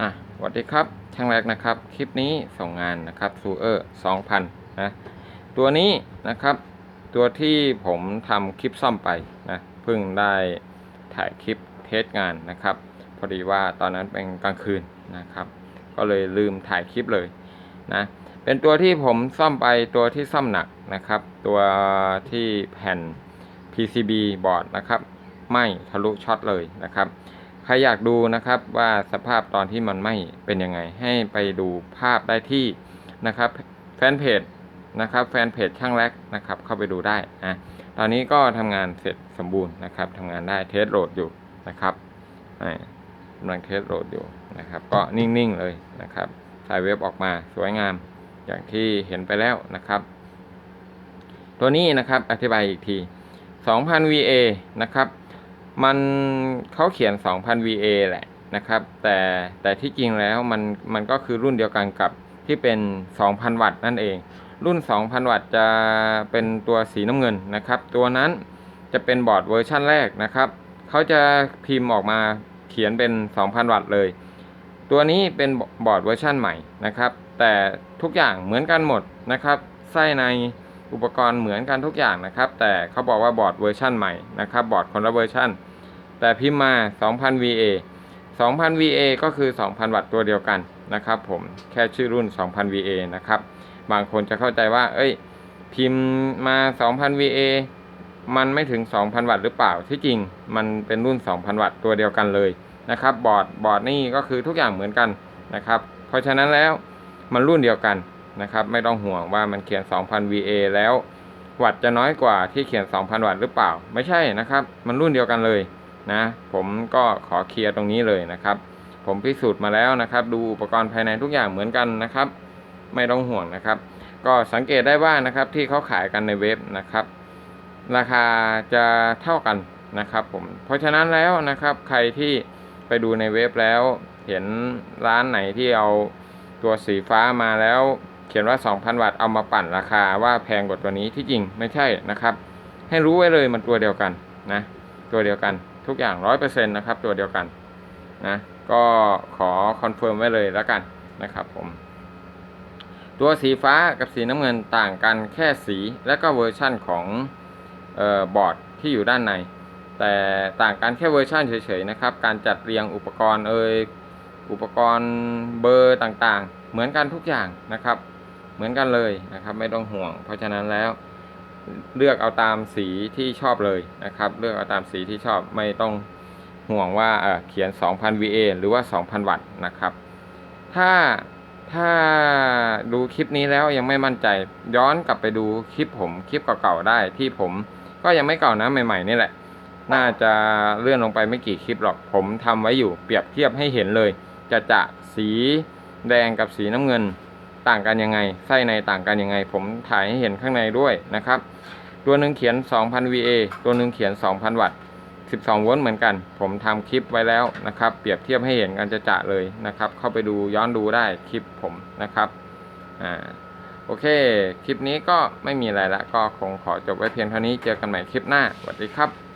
อะสวัสดีครับช่างแรกนะครับ คลิปนี้ส่งงานนะครับซูเออร์2,000นะตัวนี้นะครับ ตัวที่ผมทำคลิปซ่อมไปนะเพิ่งได้ถ่ายคลิปเทสงานนะครับ พอดีว่าตอนนั้นเป็นกลางคืนนะครับ ก็เลยลืมถ่ายคลิปเลยนะเป็นตัวที่ผมซ่อมไปตัวที่ซ่อมหนักนะครับ ตัวที่แผ่น PCB บอร์ดนะครับไหม่ทะลุช็อตเลยนะครับ ครอยากดูนะครับว่าสภาพตอนที่มันไหม้เป็นยังไง ให้ไปดูภาพได้ที่นะครับแฟนเพจนะครับแฟนเพจช่างแรกนะครับเข้าไปดูได้นะตอนนี้ก็ทำงานเสร็จสมบูรณ์นะครับทำงานได้เทสโหลดอยู่นะครับกำลังเทสโหลดอยู่นะครับ ก็นิ่งๆเลยนะครับถ่ายเว็บออกมาสวยงามอย่างที่เห็นไปแล้วนะครับ ตัวนี้นะครับอธิบายอีกที 2,000 VA นะครับ มันเขาเขียน 2,000 VA แหละนะครับ แต่แต่ที่จริงแล้วมันมันก็คือรุ่นเดียวกันกับที่เป็น 2,000 วัตต์นั่นเอง รุ่น 2,000 วัตต์จะเป็นตัวสีน้ำเงินนะครับ ตัวนั้นจะเป็นบอร์ดเวอร์ชั่นแรกนะครับเขาจะพิมพ์ออกมาเขียนเป็น 2,000 วัตต์เลย ตัวนี้เป็นบอร์ดเวอร์ชั่นใหม่นะครับ แต่ทุกอย่างเหมือนกันหมดนะครับไส้ในอุปกรณ์เหมือนกันทุกอย่างนะครับ แต่เขาบอกว่าบอร์ดเวอร์ชั่นใหม่นะครับบอร์ดคนละเวอร์ชัน แต่พิมพ์มา 2,000 VA 2,000 VA ก็คือ 2,000 วัตต์ตัวเดียวกันนะครับผมแค่ชื่อรุ่น 2,000 VA นะครับบางคนจะเข้าใจว่า เอ้ย พิมพ์มา 2,000 VA มันไม่ถึง 2,000 วัตต์หรือเปล่าที่จริงมันเป็นรุ่น 2,000 วัตต์ตัวเดียวกันเลยนะครับบอร์ดบอร์ดนี่ก็คือทุกอย่างเหมือนกันนะครับเพราะฉะนั้นแล้วมันรุ่นเดียวกันนะครับไม่ต้องห่วงว่ามันเขียน 2,000 VA แล้ววัตต์จะน้อยกว่าที่เขียน 2,000 วัตต์หรือเปล่า ไม่ใช่นะครับ มันรุ่นเดียวกันเลย นะ ผมก็ขอเคลียร์ตรงนี้เลยนะครับ ผมพิสูจน์มาแล้วนะครับ ดูอุปกรณ์ภายในทุกอย่างเหมือนกันนะครับ ไม่ต้องห่วงนะครับ ก็สังเกตได้ว่านะครับที่เขาขายกันในเว็บนะครับ ราคาจะเท่ากันนะครับผมเพราะฉะนั้นแล้วนะครับใครที่ไปดูในเว็บแล้วเห็นร้านไหนที่เอาตัวสีฟ้ามาแล้ว เขียนว่า 2,000 วัตต์เอามาปั่นราคาว่าแพงกว่าตัวนี้ที่จริงไม่ใช่นะครับ ให้รู้ไว้เลยมันตัวเดียวกันนะ ตัวเดียวกัน ทุกอย่างร้อยเปอร์เซ็นต์นะครับ ตัวเดียวกันนะก็ขอคอนเฟิร์มไว้เลยแล้วกันนะครับผมตัวสีฟ้ากับสีน้ำเงินต่างกันแค่สีและก็เวอร์ชั่นของเออบอร์ดที่อยู่ด้านใน แต่ต่างกันแค่เวอร์ชันเฉยๆนะครับ การจัดเรียงอุปกรณ์เอ่ยอุปกรณ์เบอร์ต่างๆ เหมือนกันทุกอย่างนะครับ เหมือนกันเลยนะครับ ไม่ต้องห่วง เพราะฉะนั้นแล้ว เลือกเอาตามสีที่ชอบเลยนะครับ เลือกเอาตามสีที่ชอบไม่ต้องห่วงว่าเออเขียน 2,000 VA หรือว่า 2,000 วัตต์นะครับ ถ้าถ้าดูคลิปนี้แล้วยังไม่มั่นใจย้อนกลับไปดูคลิปผมคลิปเก่าๆได้ที่ผมก็ยังไม่เก่านะใหม่ๆนี่แหละ น่าจะเลื่อนลงไปไม่กี่คลิปหรอกผมทำไว้อยู่เปรียบเทียบให้เห็นเลย จะจะสีแดงกับสีน้ำเงิน ต่างกันยังไง ไส้ในต่างกันยังไง ผมถ่ายให้เห็นข้างในด้วยนะครับ ตัวหนึ่งเขียน 2,000 VA ตัวหนึ่งเขียน 2,000 วัตต์ 12 โวลต์เหมือนกัน ผมทำคลิปไว้แล้วนะครับ เปรียบเทียบให้เห็นกันจะจะเลยนะครับ เข้าไปดูย้อนดูได้คลิปผมนะครับอ่าโอเค คลิปนี้ก็ไม่มีอะไรละ ก็คงขอจบไว้เพียงเท่านี้ เจอกันใหม่คลิปหน้า สวัสดีครับ